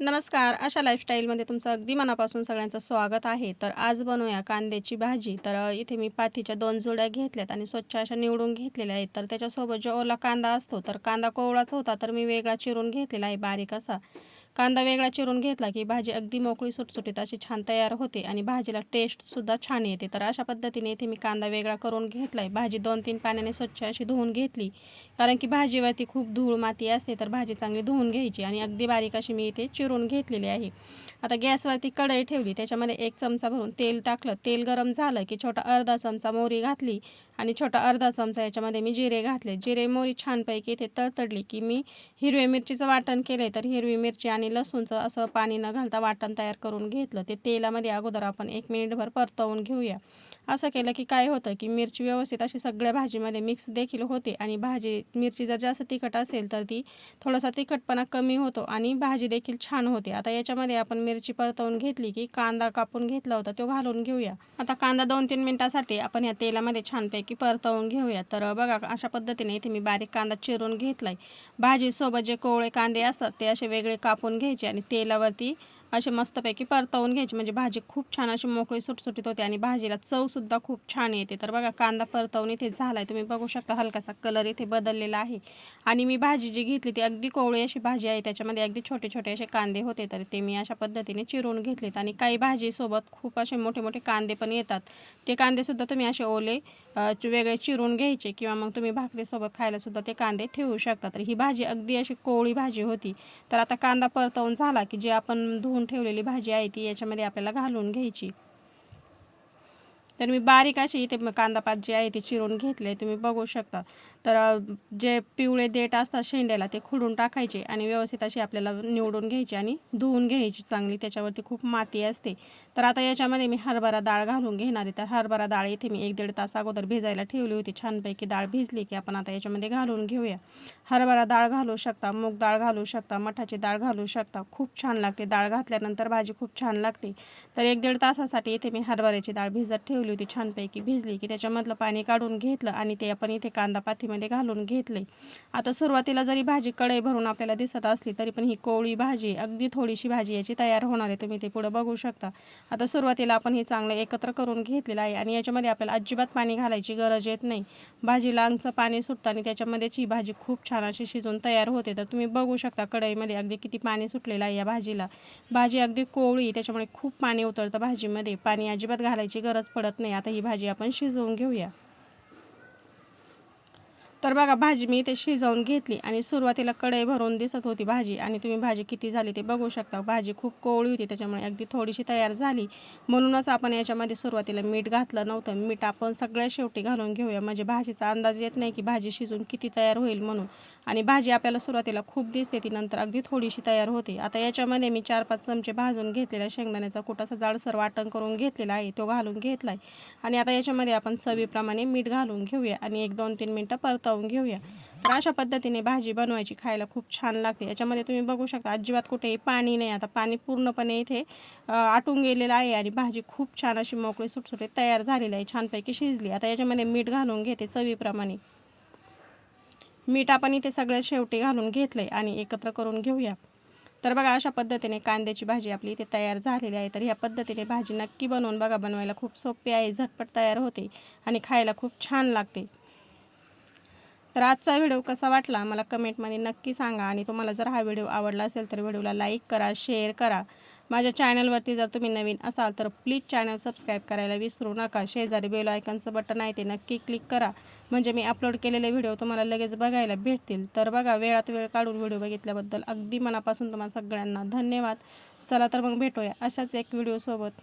नमस्कार. अशा लाईफस्टाईलमध्ये तुमचं अगदी मनापासून सगळ्यांचं स्वागत आहे. तर आज बनवूया कांद्याची भाजी. तर इथे मी पाथीच्या दोन जुड्या घेतल्यात आणि स्वच्छ अशा निवडून घेतलेल्या आहेत. तर त्याच्यासोबत जो ओला कांदा असतो तर कांदा कोवळाच होता तर मी वेगळा चिरून घेतलेला आहे बारीक असा. कांदा वेगळा चिरून घेतला की भाजी अगदी मोकळी सुटसुटीत अशी छान तयार होते आणि भाजीला टेस्टसुद्धा छान येते. तर अशा पद्धतीने इथे मी कांदा वेगळा करून घेतला आहे भाजी दोन तीन पाण्याने स्वच्छ अशी धुवून घेतली. कारण की भाजीवरती खूप धूळ माती असते तर भाजी चांगली धुवून घ्यायची आणि अगदी बारीक अशी मी इथे चिरून घेतलेली आहे. आता गॅसवरती कढई ठेवली त्याच्यामध्ये एक चमचा भरून तेल टाकलं. तेल गरम झालं की छोटा अर्धा चमचा मोहरी घातली. आणि छोटा अर्धा चमचा याच्यामध्ये मी जिरे घातले. जिरे मोरी छानपैकी इथे तडतडली की मी हिरव्या मिरचीचं वाटण केले तर हिरवी मिरची आणि लसूणचं असं पाणी न घालता वाटण तयार करून घेतलं. ते तेलामध्ये अगोदर आपण एक मिनिटभर परतवून घेऊया. असं केलं की काय होतं की मिरची व्यवस्थित अशी सगळ्या भाजीमध्ये मिक्स देखील होते आणि भाजी मिरची जर जास्त तिखट असेल तर ती थोडासा तिखटपणा कमी होतो आणि भाजी देखील छान होते. आता याच्यामध्ये आपण मिरची परतवून घेतली की कांदा कापून घेतला होता तो घालून घेऊया. आता कांदा दोन तीन मिनिटासाठी आपण या तेलामध्ये छानपैकी परतवून घेऊया. तर बघा अशा पद्धतीने इथे मी बारीक कांदा चिरून घेतलाय. भाजीसोबत जे कोवळे कांदे असतात ते असे वेगळे कापून घ्यायचे आणि तेलावरती असे मस्तपैकी परतवून घ्यायची. म्हणजे भाजी खूप छान अशी मोकळी सुटसुटीत होते आणि भाजीला चवसुद्धा खूप छान येते. तर बघा कांदा परतवून इथे झाला आहे तुम्ही बघू शकता हलकासा कलर इथे बदललेला आहे. आणि मी भाजी जी घेतली ती अगदी कोवळी अशी भाजी आहे. त्याच्यामध्ये अगदी छोटे छोटे असे कांदे होते. तर ते मी अशा पद्धतीने चिरून घेतलेत. आणि काही भाजीसोबत खूप असे मोठे मोठे कांदे पण येतात. ते कांदेसुद्धा तुम्ही असे ओले वेगळे चिरून घ्यायचे किंवा मग तुम्ही भाकरीसोबत खायलासुद्धा ते कांदे ठेवू शकता. तर ही भाजी अगदी अशी कोवळी भाजी होती. तर आता कांदा परतवून झाला की जे आपण धुवून ठेवलेली भाजी आहे ती याच्यामध्ये आपल्याला घालून घ्यायची. तर मी बारीक अशी इथे म- कांदा पात जी आहे ती चिरून घेतले. तुम्ही बघू शकता. तर जे पिवळे देठ असतात शेंड्याला ते खुडून टाकायचे आणि व्यवस्थित अशी आपल्याला निवडून घ्यायची आणि धुवून घ्यायची चांगली. त्याच्यावरती खूप माती असते. तर आता याच्यामध्ये मी हरभरा डाळ घालून घेणार आहे. तर हरभरा डाळ इथे मी एक दीड तास अगोदर भिजायला ठेवली होती. छानपैकी डाळ भिजली की आपण आता याच्यामध्ये घालून घेऊया. हरभरा डाळ घालू शकता मूग डाळ घालू शकता मठाची डाळ घालू शकता. खूप छान लागते. डाळ घातल्यानंतर भाजी खूप छान लागते. तर एक दीड तासासाठी इथे मी हरभऱ्याची डाळ भिजत ठेवली होती छानपैकी भिजली की त्याच्यामधलं पाणी काढून घेतलं आणि ते आपण इथे कांदा पाथीमध्ये घालून घेतले. आता सुरुवातीला जरी भाजी कढई भरून आपल्याला दिसत असली तरी पण ही कोवळी भाजी अगदी थोडीशी भाजी याची तयार होणार आहे. तुम्ही ते पुढं बघू शकता. आता सुरुवातीला आपण हे चांगलं एकत्र करून घेतलेलं आहे आणि याच्यामध्ये आपल्याला अजिबात पाणी घालायची गरज येत नाही. भाजी लांगचं पाणी सुटतं आणि त्याच्यामध्येच ही भाजी खूप छान अशी शिजून तयार होते. तर तुम्ही बघू शकता कढईमध्ये अगदी किती पाणी सुटलेलं आहे या भाजीला. भाजी अगदी कोवळी त्याच्यामुळे खूप पाणी उतरतं भाजीमध्ये. पाणी अजिबात घालायची गरज पडत नाही. आता ही भाजी आपण शिजवून घेऊया. तर बघा भाजी मी इथे शिजवून घेतली आणि सुरुवातीला कढई भरून दिसत होती भाजी आणि तुम्ही भाजी किती झाली ते बघू शकता. भाजी खूप कोवळी होती त्याच्यामुळे अगदी थोडीशी तयार झाली. म्हणूनच आपण याच्यामध्ये सुरुवातीला मीठ घातलं नव्हतं. मीठ आपण सगळ्या शेवटी घालून घेऊया. म्हणजे भाजीचा अंदाज येत नाही की भाजी शिजून किती तयार होईल म्हणून. आणि भाजी आपल्याला सुरुवातीला खूप दिसते ती नंतर अगदी थोडीशी तयार होते. आता याच्यामध्ये मी चार पाच चमचे भाजून घेतलेला शेंगदाण्याचा कुटासा जाडसर वाटण करून घेतलेला आहे. तो घालून घेतला आहे आणि आता याच्यामध्ये आपण चवीप्रमाणे मीठ घालून घेऊया. आणि एक दोन तीन मिनटं परत परतवून घेऊया. तर अशा पद्धतीने भाजी बनवायची खायला खूप छान लागते. याच्यामध्ये तुम्ही बघू शकता अजिबात कुठेही पाणी नाही. आता पाणी पूर्णपणे इथे आटून गेलेलं आहे आणि भाजी खूप छान अशी मोकळी सुटसुटीत तयार झालेली आहे. छानपैकी शिजली. आता याच्यामध्ये मीठ घालून घेते चवीप्रमाणे. मीठ आपण इथे सगळ्यात शेवटी घालून घेतलं आहे आणि एकत्र करून घेऊया. तर बघा अशा पद्धतीने कांद्याची भाजी आपली इथे तयार झालेली आहे. तर ह्या पद्धतीने भाजी नक्की बनवून बघा. बनवायला खूप सोपी आहे झटपट तयार होते आणि खायला खूप छान लागते. तर आजचा व्हिडिओ कसा वाटला मला कमेंटमध्ये नक्की सांगा. आणि तुम्हाला जर हा व्हिडिओ आवडला असेल तर व्हिडिओला लाईक करा शेअर करा. माझ्या चॅनलवरती जर तुम्ही नवीन असाल तर प्लीज चॅनल सबस्क्राईब करायला विसरू नका. शेजारी बेल आयकनचं बटन आहे ते नक्की क्लिक करा. म्हणजे मी अपलोड केलेले व्हिडिओ तुम्हाला लगेच बघायला भेटतील. तर बघा वेळात वेळ काढून व्हिडिओ बघितल्याबद्दल अगदी मनापासून तुम्हाला सगळ्यांना धन्यवाद. चला तर मग भेटूया अशाच एक व्हिडिओसोबत.